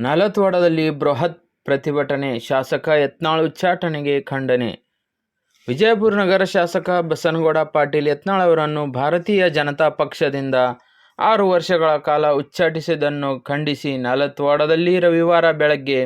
ನಾಲತ್ವಾಡದಲ್ಲಿ ಬೃಹತ್ ಪ್ರತಿಭಟನೆ, ಶಾಸಕ ಯತ್ನಾಳ್ ಉಚ್ಚಾಟನೆಗೆ ಖಂಡನೆ. ವಿಜಯಪುರ ನಗರ ಶಾಸಕ ಬಸನಗೌಡ ಪಾಟೀಲ್ ಯತ್ನಾಳ್ ಅವರನ್ನು ಭಾರತೀಯ ಜನತಾ ಪಕ್ಷದಿಂದ ಆರು ವರ್ಷಗಳ ಕಾಲ ಉಚ್ಚಾಟಿಸಿದ್ದನ್ನು ಖಂಡಿಸಿ ನಾಲತ್ವಾಡದಲ್ಲಿ ರವಿವಾರ ಬೆಳಗ್ಗೆ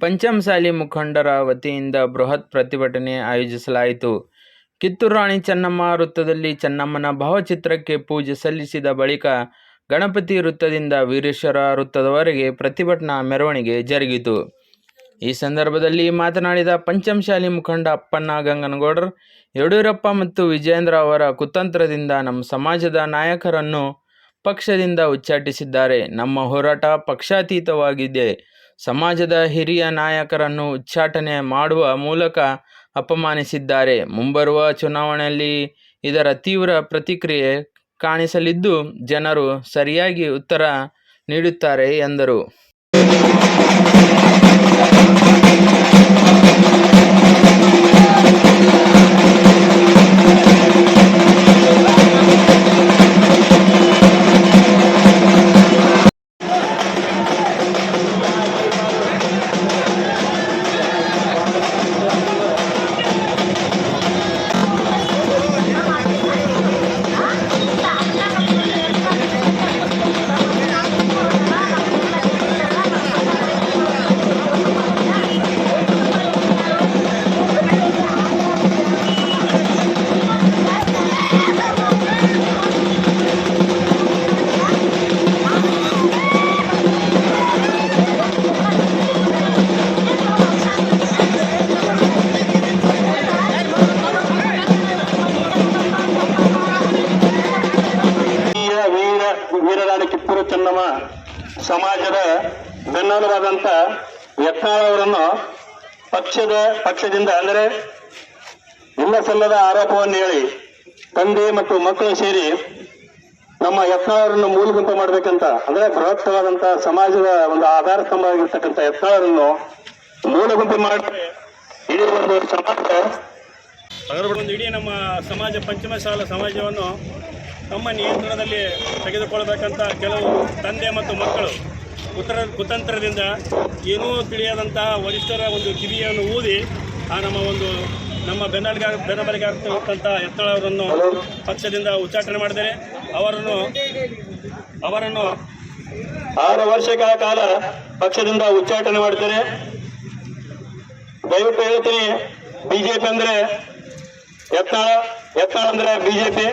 ಪಂಚಮಸಾಲಿ ಮುಖಂಡರ ವತಿಯಿಂದ ಬೃಹತ್ ಪ್ರತಿಭಟನೆ ಆಯೋಜಿಸಲಾಯಿತು. ಕಿತ್ತೂರು ರಾಣಿ ಚೆನ್ನಮ್ಮ ವೃತ್ತದಲ್ಲಿ ಚೆನ್ನಮ್ಮನ ಭಾವಚಿತ್ರಕ್ಕೆ ಪೂಜೆ ಸಲ್ಲಿಸಿದ ಬಳಿಕ ಗಣಪತಿ ವೃತ್ತದಿಂದ ವೀರೇಶ್ವರ ವೃತ್ತದವರೆಗೆ ಪ್ರತಿಭಟನಾ ಮೆರವಣಿಗೆ ಜರುಗಿತು. ಈ ಸಂದರ್ಭದಲ್ಲಿ ಮಾತನಾಡಿದ ಪಂಚಮಶಾಲಿ ಮುಖಂಡ ಅಪ್ಪಣ್ಣ ಗಂಗನಗೌಡರ್, ಯಡಿಯೂರಪ್ಪ ಮತ್ತು ವಿಜಯೇಂದ್ರ ಅವರ ಕುತಂತ್ರದಿಂದ ನಮ್ಮ ಸಮಾಜದ ನಾಯಕರನ್ನು ಪಕ್ಷದಿಂದ ಉಚ್ಚಾಟಿಸಿದ್ದಾರೆ. ನಮ್ಮ ಹೋರಾಟ ಪಕ್ಷಾತೀತವಾಗಿದೆ. ಸಮಾಜದ ಹಿರಿಯ ನಾಯಕರನ್ನು ಉಚ್ಚಾಟನೆ ಮಾಡುವ ಮೂಲಕ ಅಪಮಾನಿಸಿದ್ದಾರೆ. ಮುಂಬರುವ ಚುನಾವಣೆಯಲ್ಲಿ ಇದರ ತೀವ್ರ ಪ್ರತಿಕ್ರಿಯೆ ಕಾಣಿಸಲಿದ್ದು ಜನರು ಸರಿಯಾಗಿ ಉತ್ತರ ನೀಡುತ್ತಾರೆ ಎಂದರು. ಬೆನ್ನೆಲುಬಾದಂತ ಯತ್ನಾಳ್ ಅವರನ್ನು ಪಕ್ಷದ ಪಕ್ಷದಿಂದ ಅಂದರೆ ಇಲ್ಲ ಸಲ್ಲದ ಆರೋಪವನ್ನು ಹೇಳಿ ತಂದೆ ಮತ್ತು ಮಕ್ಕಳು ಸೇರಿ ನಮ್ಮ ಯತ್ನಾಳರನ್ನು ಮೂಲಗುಂಪು ಮಾಡಬೇಕಂತ, ಅಂದ್ರೆ ಬೃಹತ್ತವಾದಂತಹ ಸಮಾಜದ ಒಂದು ಆಧಾರ ಸ್ತಂಭ ಆಗಿರ್ತಕ್ಕಂಥ ಯತ್ನಾಳರನ್ನು ಅವರನ್ನು ಮೂಲಗುಂಪು ಮಾಡಿ ಇಡೀ ಒಂದು ಸಮಾಜ ಒಂದು ಇಡೀ ನಮ್ಮ ಸಮಾಜ ಪಂಚಮಶಾಲ ಸಮಾಜವನ್ನು ತಮ್ಮ ನಿಯಂತ್ರಣದಲ್ಲಿ ತೆಗೆದುಕೊಳ್ಳಬೇಕಂತ ಕೆಲವು ತಂದೆ ಮತ್ತು ಮಕ್ಕಳು ಕುತರ ಕುತಂತ್ರದಿಂದ ಏನೂ ತಿಳಿಯದಂಥ ವರಿಷ್ಠರ ಒಂದು ಕಿವಿಯನ್ನು ಊದಿ ಆ ನಮ್ಮ ಒಂದು ನಮ್ಮ ಬೆನ್ನಲಿಗ ಬೆನ್ನಬಲಿಗಾರ್ತಕ್ಕಂಥ ಎತ್ತಳ ಅವರನ್ನು ಪಕ್ಷದಿಂದ ಉಚ್ಚಾಟನೆ ಮಾಡಿದರೆ ಅವರನ್ನು ಅವರನ್ನು ಆರು ವರ್ಷಗಳ ಕಾಲ ಪಕ್ಷದಿಂದ ಉಚ್ಚಾಟನೆ ಮಾಡ್ತಾರೆ ದಯವಿಟ್ಟು ಹೇಳ್ತೀನಿ, ಬಿಜೆಪಿ ಅಂದ್ರೆ ಯತ್ನಾಳ ಯತ್ನಾಳ ಅಂದ್ರೆ ಬಿಜೆಪಿ.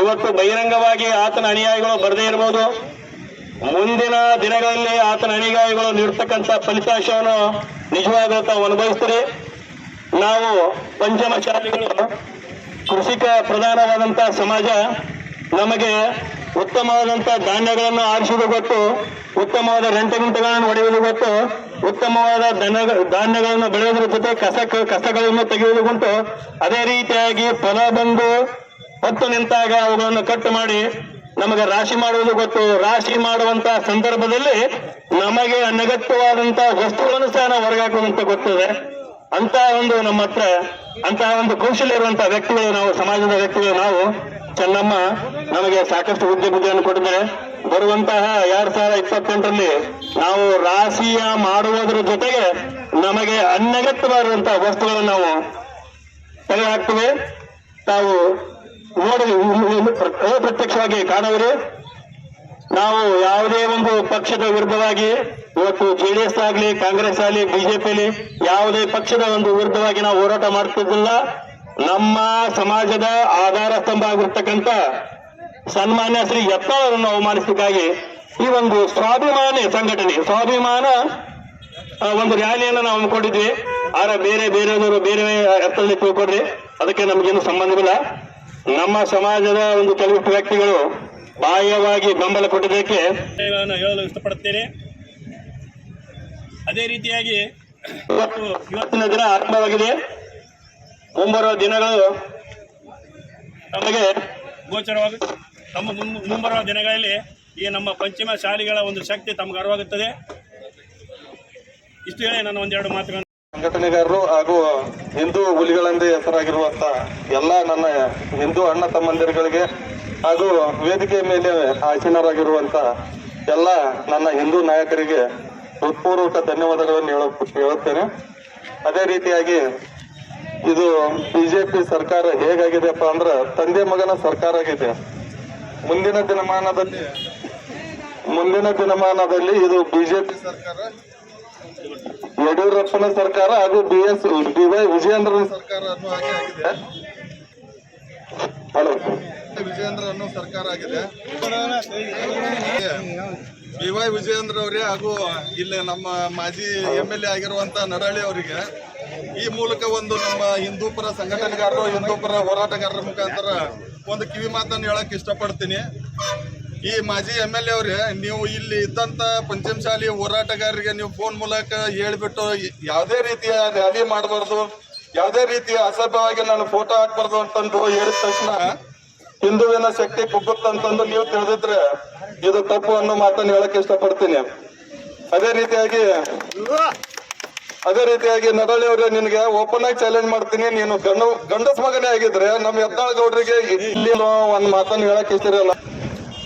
ಇವತ್ತು ಬಹಿರಂಗವಾಗಿ ಆತನ ಅನುಯಾಯಿಗಳು ಬರದೇ ಇರಬಹುದು ಮುಂದಿನ ದಿನಗಳಲ್ಲಿ ಆತನ ಅಣಿಗಾಯಿಗಳು ನೀಡ್ತಕ್ಕಂಥ ಫಲಿತಾಂಶವನ್ನು ನಿಜವಾಗ್ಲೂ ತಾವು ಅನುಭವಿಸ್ತೀರಿ. ನಾವು ಪಂಚಮಶಾಲಿಗಳು ಕೃಷಿಕ ಪ್ರಧಾನವಾದಂತ ಸಮಾಜ, ನಮಗೆ ಉತ್ತಮವಾದಂತ ಧಾನ್ಯಗಳನ್ನು ಆರಿಸುವುದು ಗೊತ್ತು, ಉತ್ತಮವಾದ ರೆಂಟಗುಂಟಗಳನ್ನು ಹೊಡೆಯುವುದು ಗೊತ್ತು, ಉತ್ತಮವಾದ ಧಾನ್ಯಗಳನ್ನು ಬೆಳೆಯುವುದರ ಜೊತೆ ಕಸ, ಕಸಗಳನ್ನು ತೆಗೆಯುವುದು ಗೊತ್ತು. ಅದೇ ರೀತಿಯಾಗಿ ಫಲ ಬಂದು ಹೊತ್ತು ನಿಂತಾಗ ಅವುಗಳನ್ನು ಕಟ್ ಮಾಡಿ ನಮಗೆ ರಾಶಿ ಮಾಡುವುದು ಗೊತ್ತು. ರಾಶಿ ಮಾಡುವಂತ ಸಂದರ್ಭದಲ್ಲಿ ನಮಗೆ ಅನಗತ್ಯವಾದಂತ ವಸ್ತುಗಳನ್ನು ಸಹ ನಾವು ಹೊರಗಾಕುವಂತ ಗೊತ್ತಿದೆ. ಅಂತ ಒಂದು ನಮ್ಮ ಹತ್ರ ಅಂತಹ ಒಂದು ಕೌಶಲ್ಯ ಇರುವಂತಹ ವ್ಯಕ್ತಿಗಳು ನಾವು, ಸಮಾಜದ ವ್ಯಕ್ತಿಗಳು ನಾವು, ಚೆನ್ನಮ್ಮ ನಮಗೆ ಸಾಕಷ್ಟು ಹುದ್ದೆ ಬುದ್ಧಿಯನ್ನು ಕೊಟ್ಟಿದ್ದಾರೆ. ಬರುವಂತಹ ಎರಡ್ ಸಾವಿರದ ಇಪ್ಪತ್ತೆಂಟರಲ್ಲಿ ನಾವು ರಾಶಿಯ ಮಾಡುವುದರ ಜೊತೆಗೆ ನಮಗೆ ಅನಗತ್ಯವಾದಂತಹ ವಸ್ತುಗಳನ್ನು ನಾವು ತೆಗೆದು ಹಾಕ್ತೇವೆ ತಾವು ನೋಡಿ ಅಪ್ರತ್ಯಕ್ಷವಾಗಿ ಕಾಣುವರು. ನಾವು ಯಾವುದೇ ಒಂದು ಪಕ್ಷದ ವಿರುದ್ಧವಾಗಿ, ಇವತ್ತು ಜೆಡಿಎಸ್ ಆಗಲಿ, ಕಾಂಗ್ರೆಸ್ ಆಗಲಿ ಬಿಜೆಪಿಲಿ ಯಾವುದೇ ಪಕ್ಷದ ಒಂದು ವಿರುದ್ಧವಾಗಿ ನಾವು ಹೋರಾಟ ಮಾಡ್ತಿದ್ದಿಲ್ಲ. ನಮ್ಮ ಸಮಾಜದ ಆಧಾರ ಸ್ತಂಭ ಆಗಿರ್ತಕ್ಕಂಥ ಸನ್ಮಾನ್ಯ ಶ್ರೀ ಯತ್ನವರನ್ನು ಅವಮಾನಿಸಿದ್ದಾಗಿ ಈ ಒಂದು ಸ್ವಾಭಿಮಾನಿ ಸಂಘಟನೆ, ಸ್ವಾಭಿಮಾನ ಒಂದು ರ್ಯಾಲಿಯನ್ನು ನಾವು ಹಮ್ಮಿಕೊಂಡಿದ್ವಿ ಆದ್ರೆ ಬೇರೆ ಬೇರೆಯವರು ಬೇರೆ ಅರ್ಥದಲ್ಲಿ ತಿಳ್ಕೊಡ್ರಿ ಅದಕ್ಕೆ ನಮಗೇನು ಸಂಬಂಧವಿಲ್ಲ. ನಮ್ಮ ಸಮಾಜದ ಒಂದು ಕೆಲವು ವ್ಯಕ್ತಿಗಳು ಬಾಹ್ಯವಾಗಿ ಬೆಂಬಲ ಕೊಟ್ಟಿದ್ದಕ್ಕೆ ಹೇಳಲು ಇಷ್ಟಪಡುತ್ತೇನೆ. ಅದೇ ರೀತಿಯಾಗಿ ಇವತ್ತು ಇವತ್ತಿನ ದಿನ ಆರಂಭವಾಗಿದೆ. ಮುಂಬರುವ ದಿನಗಳು ನಮಗೆ ಗೋಚರವಾಗುತ್ತೆ ತಮ್ಮ ಮುನ್- ಮುಂಬರುವ ದಿನಗಳಲ್ಲಿ ಈ ನಮ್ಮ ಪಂಚಮ ಶಾಲೆಗಳ ಒಂದು ಶಕ್ತಿ ತಮಗೆ ಅರಿವಾಗುತ್ತದೆ. ಇಷ್ಟು ಹೇಳಿ ನಾನು ಒಂದೆರಡು ಮಾತುಗಳನ್ನು ಸಂಘಟನೆಗಾರರು ಹಾಗೂ ಹಿಂದೂ ಹುಲಿಗಳೆಂದೇ ಹೆಸರಾಗಿರುವಂತ ಎಲ್ಲ ನನ್ನ ಹಿಂದೂ ಅಣ್ಣ ತಮ್ಮಂದಿರುಗಳಿಗೆ ಹಾಗೂ ವೇದಿಕೆ ಮೇಲೆ ಆಸೀನರಾಗಿರುವಂತ ಎಲ್ಲ ನನ್ನ ಹಿಂದೂ ನಾಯಕರಿಗೆ ಹೃತ್ಪೂರ್ವಕ ಧನ್ಯವಾದಗಳನ್ನು ಹೇಳ ಹೇಳುತ್ತೇನೆ. ಅದೇ ರೀತಿಯಾಗಿ ಇದು ಬಿಜೆಪಿ ಸರ್ಕಾರ ಹೇಗಾಗಿದೆಪ್ಪ ಅಂದ್ರೆ ತಂದೆ ಮಗನ ಸರ್ಕಾರ ಆಗಿದೆ. ಮುಂದಿನ ದಿನಮಾನದಲ್ಲಿ ಮುಂದಿನ ದಿನಮಾನದಲ್ಲಿ ಇದು ಬಿಜೆಪಿ ಸರ್ಕಾರ ಯಡಿಯೂರಪ್ಪನ ಸರ್ಕಾರ ಹಾಗೂ ಬಿ ಎಸ್ ಡಿ ವೈ ವಿಜಯೇಂದ್ರನ ಸರ್ಕಾರ ಅನ್ನೋ ಹಾಗೆ ಆಗಿದೆ. ಹಲೋ. ವಿಜಯೇಂದ್ರ ಅನ್ನೋ ಸರ್ಕಾರ ಆಗಿದೆ. ಬಿ ವೈ ವಿಜಯೇಂದ್ರ ಅವರೇ ಹಾಗೂ ಇಲ್ಲಿ ನಮ್ಮ ಮಾಜಿ ಎಂ ಎಲ್ ಎ ಆಗಿರುವಂತ ನಡಾಳಿ ಅವರಿಗೆ ಈ ಮೂಲಕ ಒಂದು ನಮ್ಮ ಹಿಂದೂಪರ ಸಂಘಟನೆಗಾರರು ಹಿಂದೂಪರ ಹೋರಾಟಗಾರರ ಮುಖಾಂತರ ಒಂದು ಕಿವಿ ಮಾತನ್ನು ಹೇಳಕ್ ಇಷ್ಟಪಡ್ತೀನಿ. ಈ ಮಾಜಿ ಎಂ ಎಲ್ ಎ ನೀವು ಇಲ್ಲಿ ಇದ್ದಂತ ಪಂಚಮಶಾಲಿ ಹೋರಾಟಗಾರರಿಗೆ ನೀವು ಫೋನ್ ಮೂಲಕ ಹೇಳಿಬಿಟ್ಟು ಯಾವುದೇ ರೀತಿಯ ರ್ಯಾಲಿ ಮಾಡಬಾರ್ದು, ಯಾವುದೇ ರೀತಿಯ ಅಸಭ್ಯವಾಗಿ ನಾನು ಫೋಟೋ ಹಾಕ್ಬಾರ್ದು ಅಂತಂದು ಹೇಳಿದ ತಕ್ಷಣ ಹಿಂದುವಿನ ಶಕ್ತಿ ಕುಗ್ಗುತ್ತಂತಂದು ನೀವು ತಿಳಿದಿದ್ರೆ ಇದು ತಪ್ಪು ಅನ್ನೋ ಮಾತನ್ನು ಹೇಳಕ್ ಇಷ್ಟಪಡ್ತೀನಿ. ಅದೇ ರೀತಿಯಾಗಿ ಅದೇ ರೀತಿಯಾಗಿ ನರಳಿ ಅವ್ರೆ, ನಿನ್ಗೆ ಓಪನ್ ಆಗಿ ಚಾಲೆಂಜ್ ಮಾಡ್ತೀನಿ. ನೀನು ಗಂಡ ಗಂಡಸ್ ಮಗನೇ ಆಗಿದ್ರೆ ನಮ್ಮ ಯತ್ನಾಳ್ ಗೌಡ್ರಿಗೆ ಇಲ್ಲಿ ಒಂದ್ ಮಾತನ್ನು ಹೇಳಕ್ ಇಷ್ಟಿರಲ್ಲ.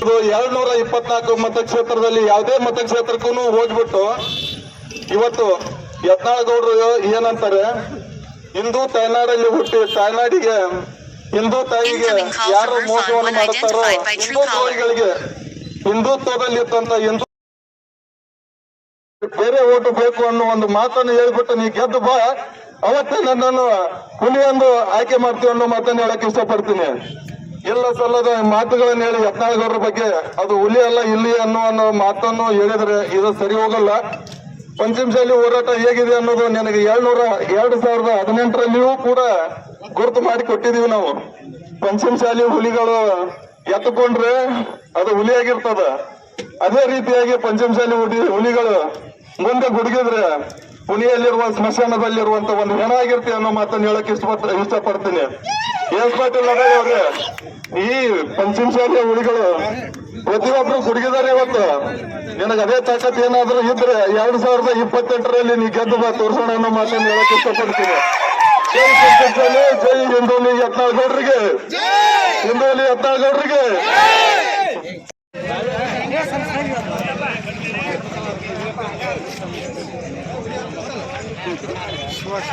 ಇದು ಎರಡ್ ನೂರ ಇಪ್ಪತ್ನಾಲ್ಕು ಮತಕ್ಷೇತ್ರದಲ್ಲಿ ಯಾವುದೇ ಮತಕ್ಷೇತ್ರಕ್ಕೂ ಹೋಗ್ಬಿಟ್ಟು ಇವತ್ತು ಯತ್ನಾಳ್ ಗೌಡ್ರು ಏನಂತಾರೆ? ಹಿಂದೂ ತಾಯ್ನಾಡಲ್ಲಿ ಹುಟ್ಟಿ ತಾಯ್ನಾಡಿಗೆ ಹಿಂದೂ ತಾಯಿಗೆ ಯಾರು ಮೋಸವನ್ನು ಮಾಡುತ್ತಾರೋ ಹಿಂದೂತ್ವಗಳಿಗೆ ಹಿಂದುತ್ವದಲ್ಲಿ ಇದ್ದಂತ ಹಿಂದೂ ಬೇರೆ ಓಟು ಬೇಕು ಅನ್ನೋ ಒಂದು ಮಾತನ್ನು ಹೇಳ್ಬಿಟ್ಟು ನೀ ಗೆದ್ದು ಬಾ ಅವತ್ತೇ ನನ್ನನ್ನು ಹುಲಿಯೊಂದು ಆಯ್ಕೆ ಮಾಡ್ತೀವಿ ಅನ್ನೋ ಮಾತನ್ನು ಹೇಳಕ್ ಇಷ್ಟಪಡ್ತೀನಿ. ಇಲ್ಲ ಸಲ್ಲದ ಮಾತುಗಳನ್ನು ಹೇಳಿ ಯತ್ನಾಳಗೌಡರ ಬಗ್ಗೆ. ಅದು ಹುಲಿ ಅಲ್ಲ, ಇಲ್ಲಿ ಅನ್ನೋ ಅನ್ನೋ ಮಾತನ್ನು ಹೇಳಿದ್ರೆ ಇದು ಸರಿ ಹೋಗಲ್ಲ. ಪಂಚಮಶಾಲಿ ಹೋರಾಟ ಹೇಗಿದೆ ಅನ್ನೋದು ನನಗೆ ಏಳ್ನೂರ ಎರಡು ಸಾವಿರದ ಹದಿನೆಂಟರಲ್ಲಿಯೂ ಕೂಡ ಗುರುತು ಮಾಡಿ ಕೊಟ್ಟಿದೀವಿ ನಾವು. ಪಂಚಮಶಾಲಿ ಹುಲಿಗಳು ಎತ್ತುಕೊಂಡ್ರೆ ಅದು ಹುಲಿಯಾಗಿರ್ತದ. ಅದೇ ರೀತಿಯಾಗಿ ಪಂಚಮಶಾಲಿ ಹುಡಿ ಹುಲಿಗಳು ಮುಂದೆ ಗುಡುಗಿದ್ರೆ ಹುಲಿಯಲ್ಲಿರುವ ಸ್ಮಶಾನದಲ್ಲಿರುವಂತ ಒಂದು ಹೆಣ ಆಗಿರ್ತೀವಿ ಅನ್ನೋ ಮಾತನ್ನು ಹೇಳಕ್ ಇಷ್ಟಪಡ್ತ ಇಷ್ಟಪಡ್ತೀನಿ. ಎಸ್ ಪಾಟೀಲ್ ಲಡಾಯಿ ಅವ್ರೆ, ಈ ಪಂಚಮಶಾಲಿಯ ಹುಲಿಗಳು ಪ್ರತಿಯೊಬ್ರು ಕುಡುಗಿದಾರೆ ಇವತ್ತು. ನಿನಗೆ ಅದೇ ತಾಕತ್ ಏನಾದ್ರೂ ಇದ್ರೆ ಎರಡ್ ಸಾವಿರದ ಇಪ್ಪತ್ತೆಂಟರಲ್ಲಿ ನೀ ಗೆದ್ದು ಬಾ, ತೋರ್ಸೋಣ ಅನ್ನೋ ಮಾತನ್ನು ಹೇಳಕ್ ಇಷ್ಟಪಡ್ತೀನಿ. ಜೈ ಪಂಚಮಶಾಲಿ ಜೈ ಹಿಂದೂಲಿ ಯತ್ನಾಳ್ ಗೌಡ್ರಿಗೆ ಹಿಂದೂಲಿ ಯತ್ನಾಳ್ ಗೌಡ್ರಿಗೆ ಶಿವ ಅಪ್ಪ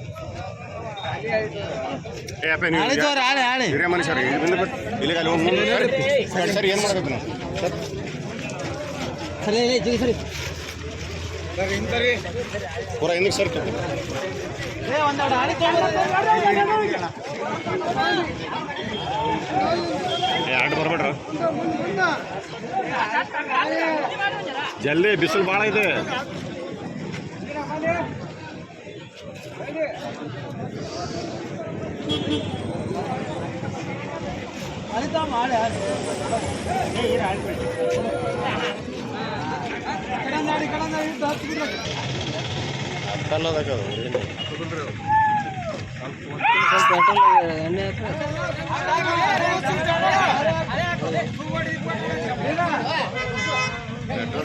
ಹಿರಿಯ ಮನುಷ್ಯರು ಇಲ್ಲಿ ಬಂದು ಬಿಟ್ಟು ಇಲ್ಲಿಗೆ ಅಲ್ಲಿ ಹೋಗಿ ಮುಂದೆ ಸರಿ ಸರಿ ಸರಿ ಏನು ಮಾಡಬೇಕು ನಾವು? ಸರಿ ಸರಿ. ಏ ಆಟ ಬರ್ಬೇಡ್ರ? ಜಲ್ದಿ ಬಿಸಿಲು ಭಾಳ ಇದೆ. ಏ ಆತ ಅದೇ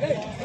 hey, hey.